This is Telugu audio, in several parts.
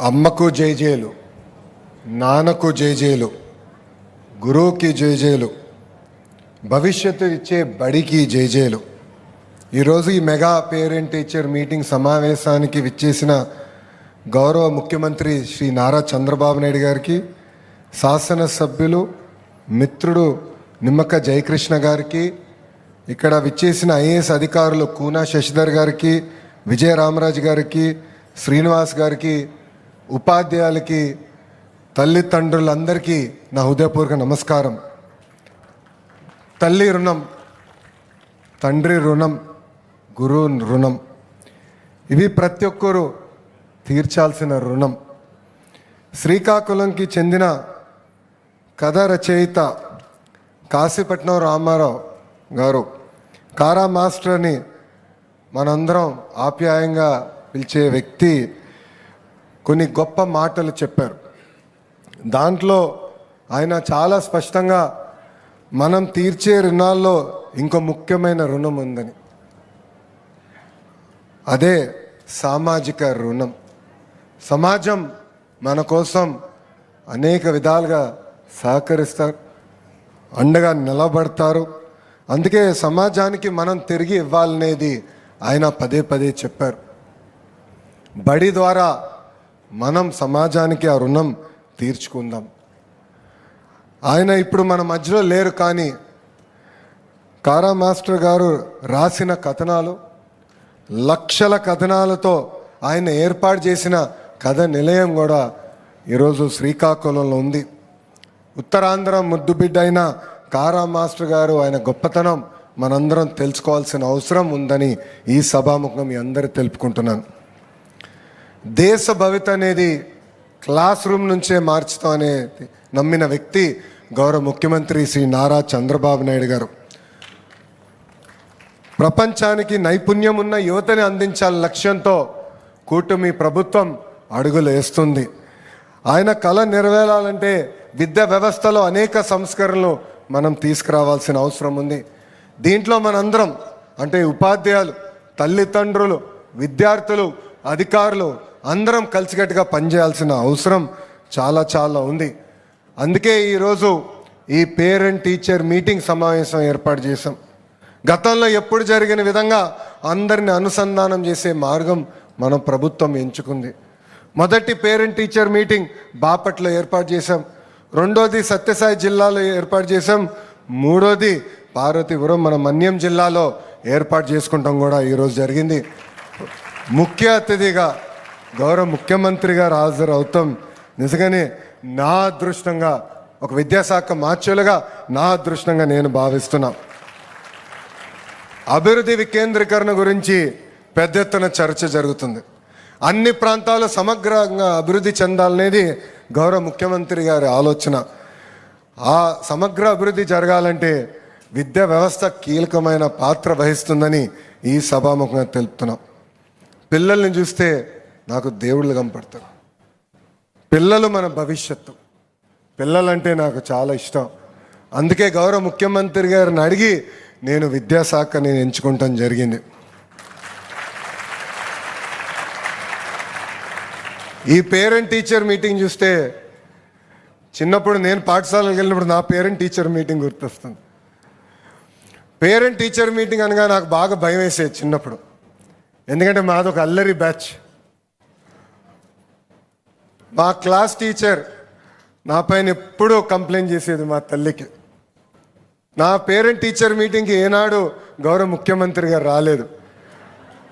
అమ్మకు జైజేలు నాన్నకు జైజేలు గురువుకి జైజేలు భవిష్యత్తు ఇచ్చే బడికి జైజేలు ఈరోజు ఈ మెగా పేరెంట్ టీచర్ మీటింగ్ సమావేశానికి విచ్చేసిన గౌరవ ముఖ్యమంత్రి శ్రీ నారా చంద్రబాబు నాయుడు గారికి శాసనసభ్యులు మిత్రుడు నిమ్మక జయకృష్ణ గారికి ఇక్కడ విచ్చేసిన ఐఏఎస్ అధికారులు కూనా శశిధర్ గారికి విజయ రామరాజు గారికి శ్రీనివాస్ గారికి ఉపాధ్యాయులకి తల్లిదండ్రులందరికీ నా హృదయపూర్వక నమస్కారం. తల్లి రుణం తండ్రి రుణం గురువు రుణం ఇవి ప్రతి ఒక్కరూ తీర్చాల్సిన రుణం. శ్రీకాకుళంకి చెందిన కథ రచయిత కాశీపట్నం రామారావు గారు కారా మాస్టర్ని మనందరం ఆప్యాయంగా పిలిచే వ్యక్తి కొన్ని గొప్ప మాటలు చెప్పారు. దాంట్లో ఆయన చాలా స్పష్టంగా మనం తీర్చే రుణాల్లో ఇంకో ముఖ్యమైన రుణం ఉందని. అదే సామాజిక రుణం. సమాజం మన కోసం అనేక విధాలుగా సహకరిస్తారు అండగా నిలబడతారు. అందుకే సమాజానికి మనం తిరిగి ఇవ్వాలనేది ఆయన పదే పదే చెప్పారు. బడి ద్వారా మనం సమాజానికి ఆ రుణం తీర్చుకుందాం. ఆయన ఇప్పుడు మన మధ్యలో లేరు కానీ కారా మాస్టర్ గారు రాసిన కథనాలు లక్షల కథనాలతో ఆయన ఏర్పాటు చేసిన కథ నిలయం కూడా ఈరోజు శ్రీకాకుళంలో ఉంది. ఉత్తరాంధ్ర ముద్దుబిడ్డ అయిన కారా మాస్టర్ గారు ఆయన గొప్పతనం మనందరం తెలుసుకోవాల్సిన అవసరం ఉందని ఈ సభాముఖం మీ అందరూ తెలుపుకుంటున్నాను. దేశ భవిత అనేది క్లాస్ రూమ్ నుంచే మార్చుతాం అనే నమ్మిన వ్యక్తి గౌరవ ముఖ్యమంత్రి శ్రీ నారా చంద్రబాబు నాయుడు గారు. ప్రపంచానికి నైపుణ్యం ఉన్న యువతని అందించాల లక్ష్యంతో కూటమి ప్రభుత్వం అడుగులు వేస్తుంది. ఆయన కళ నెరవేరాలంటే విద్యా వ్యవస్థలో అనేక సంస్కరణలు మనం తీసుకురావాల్సిన అవసరం ఉంది. దీంట్లో మనందరం అంటే ఉపాధ్యాయులు తల్లిదండ్రులు విద్యార్థులు అధికారులు అందరం కలిసికట్టుగా పనిచేయాల్సిన అవసరం చాలా చాలా ఉంది. అందుకే ఈరోజు ఈ పేరెంట్ టీచర్ మీటింగ్ సమావేశం ఏర్పాటు చేశాం. గతంలో ఎప్పుడు జరిగిన విధంగా అందరిని అనుసంధానం చేసే మార్గం మన ప్రభుత్వం ఎంచుకుంది. మొదటి పేరెంట్ టీచర్ మీటింగ్ బాపట్లో ఏర్పాటు చేశాం. రెండోది సత్యసాయి జిల్లాలో ఏర్పాటు చేశాం. మూడోది పార్వతీపురం మన మన్యం జిల్లాలో ఏర్పాటు చేసుకుంటాం కూడా ఈరోజు జరిగింది. ముఖ్య అతిథిగా గౌరవ ముఖ్యమంత్రి గారు హాజరు అవుతాం నిజంగానే నా అదృష్టంగా ఒక విద్యాశాఖ మార్చులుగా నా అదృష్టంగా నేను భావిస్తున్నా. అభివృద్ధి వికేంద్రీకరణ గురించి పెద్ద ఎత్తున చర్చ జరుగుతుంది. అన్ని ప్రాంతాలు సమగ్రంగా అభివృద్ధి చెందాలనేది గౌరవ ముఖ్యమంత్రి గారి ఆలోచన. ఆ సమగ్ర అభివృద్ధి జరగాలంటే విద్యా వ్యవస్థ కీలకమైన పాత్ర వహిస్తుందని ఈ సభాముఖంగా తెలుపుతున్నాం. పిల్లల్ని చూస్తే నాకు దేవుళ్ళు కనపడతారు. పిల్లలు మన భవిష్యత్తు. పిల్లలంటే నాకు చాలా ఇష్టం. అందుకే గౌరవ ముఖ్యమంత్రి గారిని అడిగి నేను విద్యాశాఖ నేను ఎంచుకుంటాం జరిగింది. ఈ పేరెంట్ టీచర్ మీటింగ్ చూస్తే చిన్నప్పుడు నేను పాఠశాలకు వెళ్ళినప్పుడు నా పేరెంట్ టీచర్ మీటింగ్ గుర్తొస్తుంది. పేరెంట్ టీచర్ మీటింగ్ అనగా నాకు బాగా భయం వేసేది చిన్నప్పుడు. ఎందుకంటే మాది ఒక అల్లరి బ్యాచ్. మా క్లాస్ టీచర్ నా పైన ఎప్పుడూ కంప్లైంట్ చేసేది మా తల్లికి. నా పేరెంట్ టీచర్ మీటింగ్కి ఏనాడు గౌరవ ముఖ్యమంత్రి గారు రాలేదు.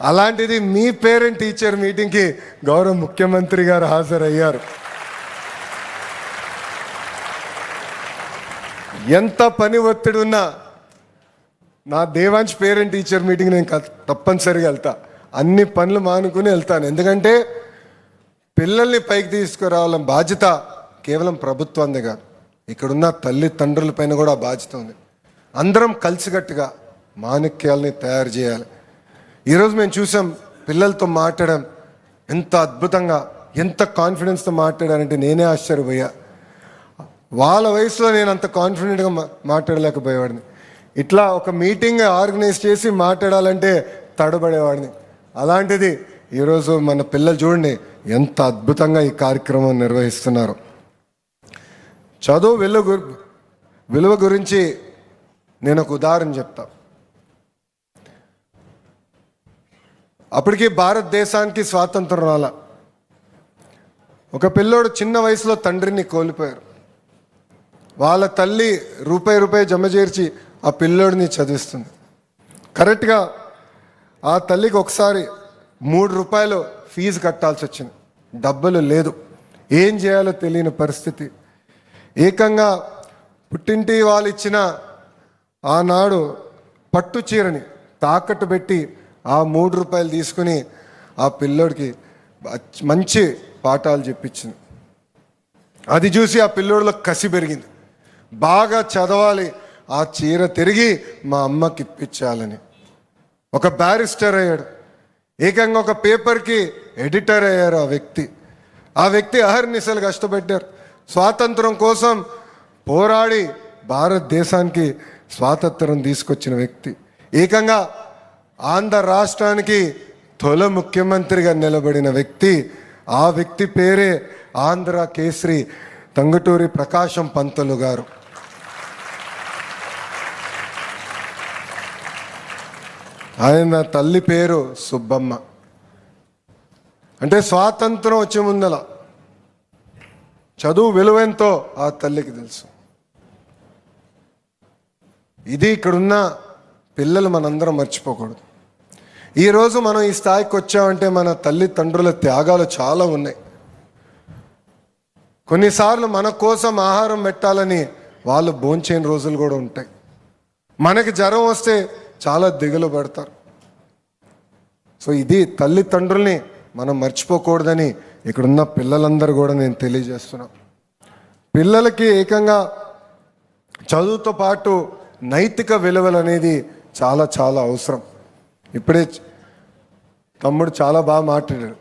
అలాంటిది మీ పేరెంట్ టీచర్ మీటింగ్కి గౌరవ ముఖ్యమంత్రి గారు హాజరయ్యారు. ఎంత పని ఒత్తిడి ఉన్నా నా దేవాంశ్ పేరెంట్ టీచర్ మీటింగ్ నేను తప్పనిసరిగా వెళ్తా. అన్ని పనులు మానుకుని వెళ్తాను. ఎందుకంటే పిల్లల్ని పైకి తీసుకురావాలని బాధ్యత కేవలం ప్రభుత్వంది కాదు ఇక్కడున్న తల్లిదండ్రుల పైన కూడా బాధ్యత ఉంది. అందరం కలిసికట్టుగా మాణిక్యాలని తయారు చేయాలి. ఈరోజు మేము చూసాం పిల్లలతో మాట్లాడడం ఎంత అద్భుతంగా ఎంత కాన్ఫిడెన్స్తో మాట్లాడారంటే నేనే ఆశ్చర్యపోయా. వాళ్ళ వయసులో నేను అంత కాన్ఫిడెంట్గా మాట్లాడలేకపోయేవాడిని. ఇట్లా ఒక మీటింగ్ ఆర్గనైజ్ చేసి మాట్లాడాలంటే తడబడేవాడిని. అలాంటిది ఈరోజు మన పిల్లలు చూడండి ఎంత అద్భుతంగా ఈ కార్యక్రమం నిర్వహిస్తున్నారు. చదువు విలువ విలువ గురించి నేను ఒక ఉదాహరణ చెప్తా. అప్పటికి భారతదేశానికి స్వాతంత్రం రాల. ఒక పిల్లోడు చిన్న వయసులో తండ్రిని కోల్పోయారు. వాళ్ళ తల్లి రూపాయి రూపాయి జమ చేర్చి ఆ పిల్లోడిని చదివిస్తుంది. కరెక్ట్గా ఆ తల్లికి ఒకసారి మూడు రూపాయలు ఫీజు కట్టాల్సి వచ్చింది. డబ్బులు లేదు. ఏం చేయాలో తెలియని పరిస్థితి. ఏకంగా పుట్టింటి వాళ్ళు ఇచ్చిన ఆనాడు పట్టు చీరని తాకట్టు పెట్టి ఆ మూడు రూపాయలు తీసుకుని ఆ పిల్లోడికి మంచి పాఠాలు చెప్పించింది. అది చూసి ఆ పిల్లోడిలో కసి పెరిగింది. బాగా చదవాలి. ఆ చీర తిరిగి మా అమ్మకి ఇప్పించాలని. ఒక బ్యారిస్టర్ అయ్యాడు. ఏకంగా ఒక పేపర్కి ఎడిటర్ అయ్యారు ఆ వ్యక్తి. ఆ వ్యక్తి అహర్నిశలు కష్టపెట్టారు. స్వాతంత్రం కోసం పోరాడి భారతదేశానికి స్వాతంత్రం తీసుకొచ్చిన వ్యక్తి. ఏకంగా ఆంధ్ర రాష్ట్రానికి తొల ముఖ్యమంత్రిగా నిలబడిన వ్యక్తి. ఆ వ్యక్తి పేరే ఆంధ్ర కేసరి తంగటూరి ప్రకాశం పంతులు గారు. ఆయన తల్లి పేరు సుబ్బమ్మ. అంటే స్వాతంత్రం వచ్చే ముందల చదువు విలువెంతో ఆ తల్లికి తెలుసు. ఇది ఇక్కడున్న పిల్లలు మనందరం మర్చిపోకూడదు. ఈరోజు మనం ఈ స్థాయికి వచ్చామంటే మన తల్లిదండ్రుల త్యాగాలు చాలా ఉన్నాయి. కొన్నిసార్లు మన కోసం ఆహారం పెట్టాలని వాళ్ళు భోంచేని రోజులు కూడా ఉంటాయి. మనకి జ్వరం వస్తే చాలా దిగులు పడతారు. సో ఇది తల్లిదండ్రుల్ని మనం మర్చిపోకూడదని ఇక్కడున్న పిల్లలందరూ కూడా నేను తెలియజేస్తున్నా. పిల్లలకి ఏకంగా చదువుతో పాటు నైతిక విలువలు అనేది చాలా చాలా అవసరం. ఇప్పుడే తమ్ముడు చాలా బాగా మాట్లాడాడు.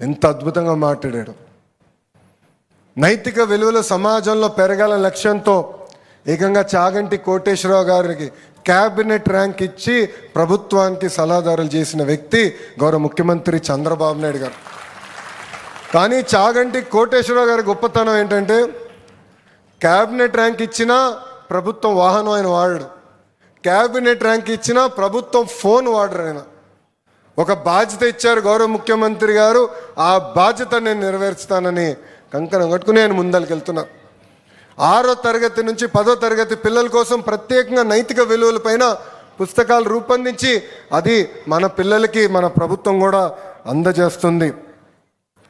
ఎంత అద్భుతంగా మాట్లాడాడు. నైతిక విలువలు సమాజంలో పెరగాల లక్ష్యంతో ఏకంగా చాగంటి కోటేశ్వరరావు గారికి క్యాబినెట్ ర్యాంక్ ఇచ్చి ప్రభుత్వానికి సలహాదారులు చేసిన వ్యక్తి గౌరవ ముఖ్యమంత్రి చంద్రబాబు నాయుడు గారు. కానీ చాగంటి కోటేశ్వరరావు గారి గొప్పతనం ఏంటంటే క్యాబినెట్ ర్యాంక్ ఇచ్చినా ప్రభుత్వం వాహనం ఆయన వాడడు. క్యాబినెట్ ర్యాంక్ ఇచ్చినా ప్రభుత్వం ఫోన్ వాడరు ఆయన. ఒక బాధ్యత ఇచ్చారు గౌరవ ముఖ్యమంత్రి గారు ఆ బాధ్యత నేను నెరవేర్చుతానని కంకణం కట్టుకుని ఆయన ముందరికి వెళ్తున్నా ఆరో తరగతి నుంచి పదో తరగతి పిల్లల కోసం ప్రత్యేకంగా నైతిక విలువలపైన పుస్తకాలు రూపొందించి అది మన పిల్లలకి మన ప్రభుత్వం కూడా అందజేస్తుంది.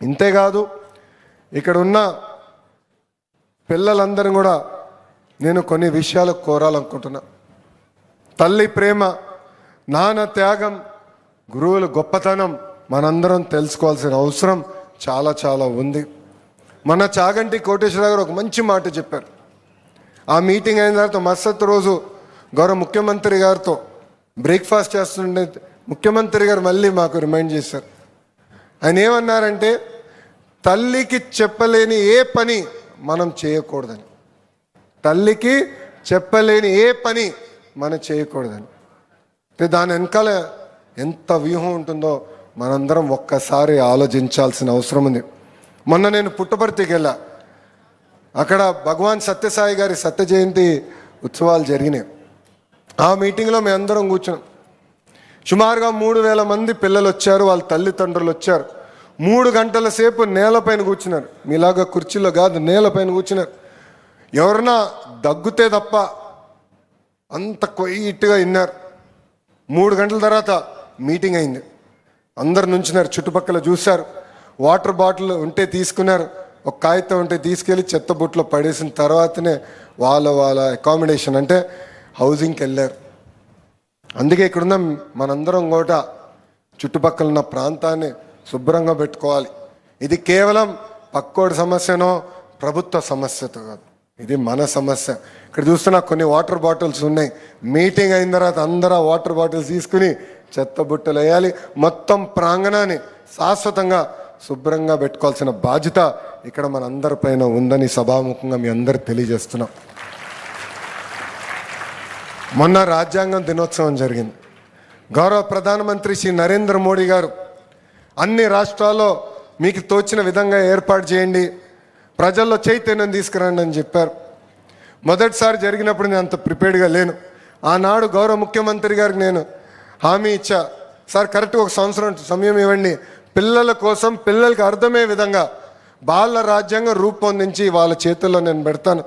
ఇంతేకాదు ఇక్కడ ఉన్న పిల్లలందరూ కూడా నేను కొన్ని విషయాలు కోరాలనుకుంటున్నా. తల్లి ప్రేమ నాన్న త్యాగం గురువుల గొప్పతనం మనందరం తెలుసుకోవాల్సిన అవసరం చాలా చాలా ఉంది. మన చాగంటి కోటేశ్వరరావు గారు ఒక మంచి మాట చెప్పారు. ఆ మీటింగ్ అయిన తర్వాత మరుసటి రోజు గౌరవ ముఖ్యమంత్రి గారితో బ్రేక్ఫాస్ట్ చేస్తుండే ముఖ్యమంత్రి గారు మళ్ళీ మాకు రిమైండ్ చేశారు. ఆయన ఏమన్నారంటే తల్లికి చెప్పలేని ఏ పని మనం చేయకూడదని. తల్లికి చెప్పలేని ఏ పని మనం చేయకూడదని. అంటే దాని వెనకాల ఎంత వ్యూహం ఉంటుందో మనందరం ఒక్కసారి ఆలోచించాల్సిన అవసరం ఉంది. మొన్న నేను పుట్టపర్తికి వెళ్ళా అక్కడ భగవాన్ సత్యసాయి గారి సత్య జయంతి ఉత్సవాలు జరిగినాయి. ఆ మీటింగ్లో మేము అందరం కూర్చున్నాం. సుమారుగా మూడు వేల మంది పిల్లలు వచ్చారు వాళ్ళ తల్లిదండ్రులు వచ్చారు. మూడు గంటల సేపు నేలపైన కూర్చున్నారు. మీలాగా కుర్చీలో కాదు నేలపైన కూర్చున్నారు. ఎవరన్నా దగ్గుతే తప్ప అంత క్వైట్గా విన్నారు మూడు గంటల తర్వాత మీటింగ్ అయింది. అందరు నుంచున్నారు చుట్టుపక్కల చూశారు. వాటర్ బాటిల్ ఉంటే తీసుకున్నారు ఒక కాగితం ఉంటే తీసుకెళ్ళి చెత్త బుట్టలో పడేసిన తర్వాతనే వాళ్ళ వాళ్ళ అకామిడేషన్ అంటే హౌసింగ్కి వెళ్ళారు. అందుకే ఇక్కడున్న మనందరం కూడా చుట్టుపక్కల ఉన్న ప్రాంతాన్ని శుభ్రంగా పెట్టుకోవాలి. ఇది కేవలం పక్కోడి సమస్యనో ప్రభుత్వ సమస్యతో కాదు. ఇది మన సమస్య. ఇక్కడ చూస్తున్నా కొన్ని వాటర్ బాటిల్స్ ఉన్నాయి. మీటింగ్ అయిన తర్వాత అందరూ వాటర్ బాటిల్స్ తీసుకుని చెత్త బుట్టలు వేయాలి. మొత్తం ప్రాంగణాన్ని శాశ్వతంగా శుభ్రంగా పెట్టుకోవాల్సిన బాధ్యత ఇక్కడ మనందరిపైన ఉందని సభాముఖంగా మీ అందరు తెలియజేస్తున్నాం. మొన్న రాజ్యాంగం దినోత్సవం జరిగింది. గౌరవ ప్రధానమంత్రి శ్రీ నరేంద్ర మోడీ గారు అన్ని రాష్ట్రాల్లో మీకు తోచిన విధంగా ఏర్పాటు చేయండి ప్రజల్లో చైతన్యం తీసుకురండి అని చెప్పారు. మొదటిసారి జరిగినప్పుడు నేను అంత ప్రిపేర్డ్గా లేను. ఆనాడు గౌరవ ముఖ్యమంత్రి గారికి నేను హామీ ఇచ్చా. సార్ కరెక్ట్గా ఒక సంవత్సరం సమయం ఇవ్వండి పిల్లల కోసం పిల్లలకి అర్థమయ్యే విధంగా బాల రాజ్యాంగం రూపొందించి వాళ్ళ చేతుల్లో నేను పెడతాను.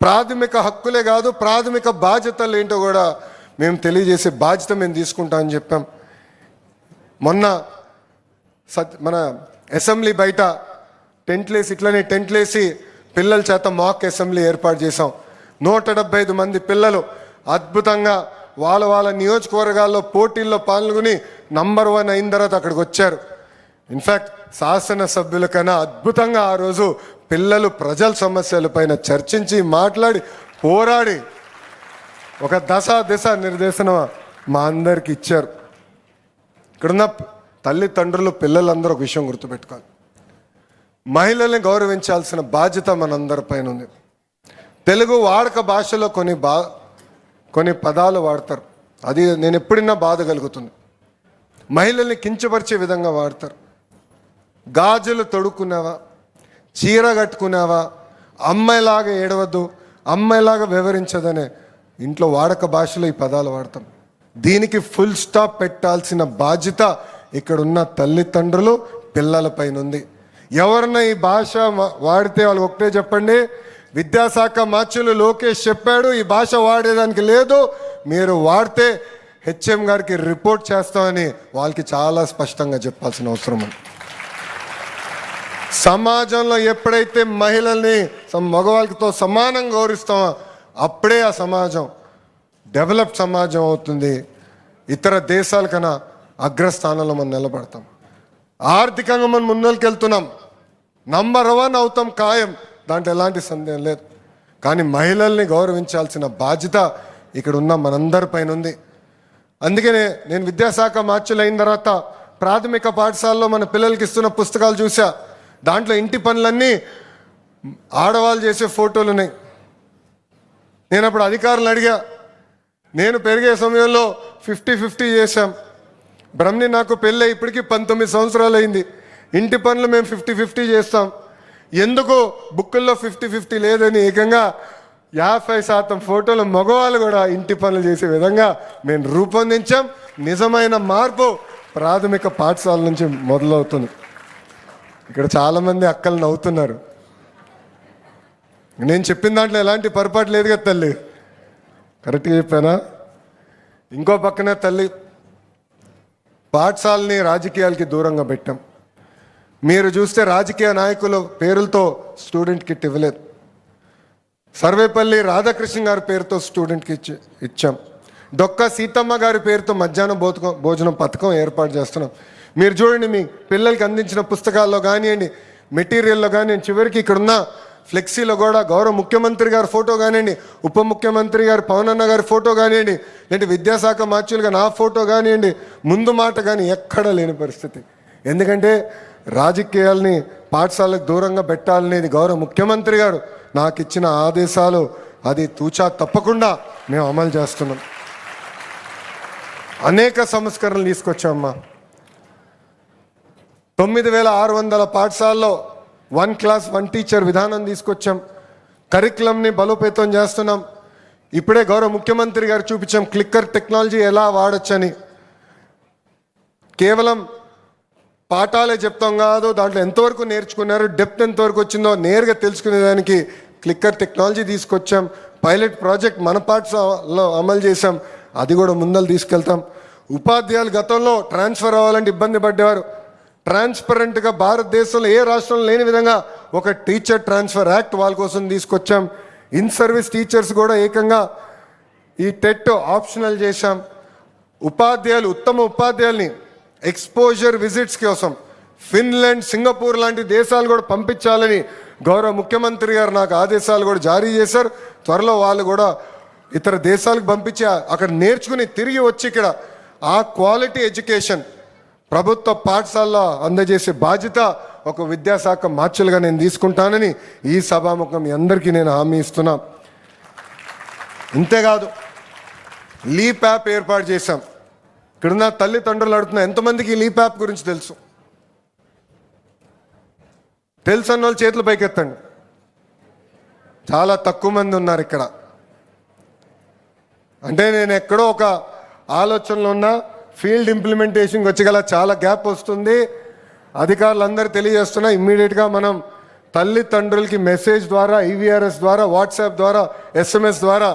ప్రాథమిక హక్కులే కాదు ప్రాథమిక బాధ్యతలు ఏంటో కూడా మేము తెలియజేసే బాధ్యత మేము తీసుకుంటామని చెప్పాం. మొన్న సత్ మన అసెంబ్లీ బయట టెంట్లేసి ఇట్లనే టెంట్లేసి పిల్లల చేత మాక్ అసెంబ్లీ ఏర్పాటు చేసాం నూట డెబ్బై ఐదు మంది పిల్లలు అద్భుతంగా వాళ్ళ వాళ్ళ నియోజకవర్గాల్లో పోటీల్లో పాల్గొని నంబర్ వన్ అయిన తర్వాత అక్కడికి వచ్చారు. ఇన్ఫ్యాక్ట్ శాసనసభ్యుల కన్నా అద్భుతంగా ఆ రోజు పిల్లలు ప్రజల సమస్యలపైన చర్చించి మాట్లాడి పోరాడి ఒక దశ దిశ నిర్దేశనం మా అందరికి ఇచ్చారు. ఇక్కడున్న తల్లిదండ్రులు పిల్లలందరూ ఒక విషయం గుర్తుపెట్టుకోవాలి. మహిళల్ని గౌరవించాల్సిన బాధ్యత మనందరిపైన ఉంది. తెలుగు వాడక భాషలో కొన్ని బా కొన్ని పదాలు వాడతారు. అది నేను ఎప్పుడైనా బాధ కలుగుతుంది. మహిళల్ని కించపరిచే విధంగా వాడతారు. గాజులు తొడుక్కున్నావా? చీర కట్టుకున్నావా? అమ్మాయిలాగా ఏడవద్దు అమ్మాయిలాగా వివరించదనే ఇంట్లో వాడక భాషలో ఈ పదాలు వాడతాం. దీనికి ఫుల్ స్టాప్ పెట్టాల్సిన బాధ్యత ఇక్కడున్న తల్లిదండ్రులు పిల్లలపైన ఉంది ఎవరన్నా ఈ భాష వాడితే వాళ్ళు ఒకటే చెప్పండి విద్యాశాఖ మార్చులు లోకేష్ చెప్పాడు ఈ భాష వాడేదానికి లేదు మీరు వాడితే హెచ్ఎం గారికి రిపోర్ట్ చేస్తామని వాళ్ళకి చాలా స్పష్టంగా చెప్పాల్సిన అవసరం ఉంది. సమాజంలో ఎప్పుడైతే మహిళల్ని మగవాళ్ళతో సమానం గౌరవిస్తామో అప్పుడే ఆ సమాజం డెవలప్ సమాజం అవుతుంది. ఇతర దేశాల కన్నా అగ్రస్థానంలో మనం నిలబడతాం. ఆర్థికంగా మనం ముందరికి వెళ్తున్నాం నంబర్ వన్ అవుతాం ఖాయం. దాంట్లో ఎలాంటి సందేహం లేదు. కానీ మహిళల్ని గౌరవించాల్సిన బాధ్యత ఇక్కడ ఉన్న మనందరిపైన ఉంది. అందుకనే నేను విద్యాశాఖ మార్చులు అయిన తర్వాత ప్రాథమిక పాఠశాలలో మన పిల్లలకి ఇస్తున్న పుస్తకాలు చూసా. దాంట్లో ఇంటి పనులన్నీ ఆడవాళ్ళు చేసే ఫోటోలు ఉన్నాయి. నేను అప్పుడు అధికారులు అడిగా నేను పెరిగే సమయంలో ఫిఫ్టీ ఫిఫ్టీ చేశాం. బ్రహ్మని నాకు పెళ్ళి ఇప్పటికీ పంతొమ్మిది సంవత్సరాలు అయింది. ఇంటి పనులు మేము ఫిఫ్టీ ఫిఫ్టీ చేస్తాం. ఎందుకు బుక్కుల్లో ఫిఫ్టీ ఫిఫ్టీ లేదని ఏకంగా యాభై శాతం ఫోటోలు మగవాళ్ళు కూడా ఇంటి పనులు చేసే విధంగా మేము రూపొందించాం. నిజమైన మార్పు ప్రాథమిక పాఠశాల నుంచి మొదలవుతుంది. ఇక్కడ చాలామంది అక్కలు నవ్వుతున్నారు. నేను చెప్పిన దాంట్లో ఎలాంటి పొరపాటు లేదు కదా తల్లి. కరెక్ట్గా చెప్పానా? ఇంకో పక్కనే తల్లి పాఠశాలని రాజకీయాలకి దూరంగా పెట్టాం. మీరు చూస్తే రాజకీయ నాయకుల పేరులతో స్టూడెంట్ కిట్ ఇవ్వలేదు. సర్వేపల్లి రాధాకృష్ణ గారి పేరుతో స్టూడెంట్కి ఇచ్చి ఇచ్చాం. డొక్క సీతమ్మ గారి పేరుతో మధ్యాహ్నం భోజనం భోజనం పథకం ఏర్పాటు చేస్తున్నాం. మీరు చూడండి మీ పిల్లలకి అందించిన పుస్తకాల్లో కానివ్వండి మెటీరియల్లో కానివ్వండి చివరికి ఇక్కడున్న ఫ్లెక్సీలో కూడా గౌరవ ముఖ్యమంత్రి గారి ఫోటో కానివ్వండి ఉప ముఖ్యమంత్రి గారు పవనన్న గారి ఫోటో కానివ్వండి లేదంటే విద్యాశాఖ మార్చులుగా నా ఫోటో కానివ్వండి ముందు మాట కానీ ఎక్కడా లేని పరిస్థితి. ఎందుకంటే రాజకీయాల్ని పాఠశాలకు దూరంగా పెట్టాలనేది గౌరవ ముఖ్యమంత్రి గారు నాకు ఇచ్చిన ఆదేశాలు అది తూచా తప్పకుండా మేము అమలు చేస్తున్నాం. అనేక సంస్కరణలు తీసుకొచ్చామ్మా తొమ్మిది వేల ఆరు వందల పాఠశాలలో వన్ క్లాస్ వన్ టీచర్ విధానం తీసుకొచ్చాం. కరికులంని బలోపేతం చేస్తున్నాం. ఇప్పుడే గౌరవ ముఖ్యమంత్రి గారు చూపించాం క్లిక్కర్ టెక్నాలజీ ఎలా వాడచ్చని. కేవలం పాఠాలే చెప్తాం కాదు దాంట్లో ఎంతవరకు నేర్చుకున్నారు డెప్త్ ఎంతవరకు వచ్చిందో నేరుగా తెలుసుకునేదానికి క్లిక్కర్ టెక్నాలజీ తీసుకొచ్చాం. పైలట్ ప్రాజెక్ట్ మన పాఠశాలలో అమలు చేశాం. అది కూడా ముందలు తీసుకెళ్తాం. ఉపాధ్యాయులు గతంలో ట్రాన్స్ఫర్ అవ్వాలంటే ఇబ్బంది పడ్డేవారు. ట్రాన్స్పరెంట్గా భారతదేశంలో ఏ రాష్ట్రంలో లేని విధంగా ఒక టీచర్ ట్రాన్స్ఫర్ యాక్ట్ వాళ్ళ కోసం తీసుకొచ్చాం. ఇన్ సర్వీస్ టీచర్స్ కూడా ఏకంగా ఈ టెట్ ఆప్షనల్ చేశాం. ఉపాధ్యాయులు ఉత్తమ ఉపాధ్యాయుల్ని ఎక్స్పోజర్ విజిట్స్ కోసం ఫిన్లాండ్ సింగపూర్ లాంటి దేశాలు కూడా పంపించాలని గౌరవ ముఖ్యమంత్రి గారు నాకు ఆదేశాలు కూడా జారీ చేశారు. త్వరలో వాళ్ళు కూడా ఇతర దేశాలకు పంపించి అక్కడ నేర్చుకుని తిరిగి వచ్చి ఇక్కడ ఆ క్వాలిటీ ఎడ్యుకేషన్ ప్రభుత్వ పాఠశాలలో అందజేసే బాధ్యత ఒక విద్యాశాఖ మార్చులుగా నేను తీసుకుంటానని ఈ సభాముఖం మీ అందరికీ నేను హామీ ఇస్తున్నా. ఇంతేకాదు లీప్ యాప్ ఏర్పాటు చేశాం. ఇక్కడున్న తల్లిదండ్రులు అడుగుతున్నా ఎంతమందికి లీప్ యాప్ గురించి తెలుసు? తెలుసు అన్న వాళ్ళు చేతులు పైకెత్తండి. చాలా తక్కువ మంది ఉన్నారు ఇక్కడ. అంటే నేను ఎక్కడో ఒక ఆలోచనలో ఉన్నా ఫీల్డ్ ఇంప్లిమెంటేషన్కి వచ్చి గల చాలా గ్యాప్ వస్తుంది. అధికారులందరూ తెలియజేస్తున్నా ఇమ్మీడియట్గా మనం తల్లిదండ్రులకి మెసేజ్ ద్వారా ఈవీఆర్ఎస్ ద్వారా వాట్సాప్ ద్వారా ఎస్ఎంఎస్ ద్వారా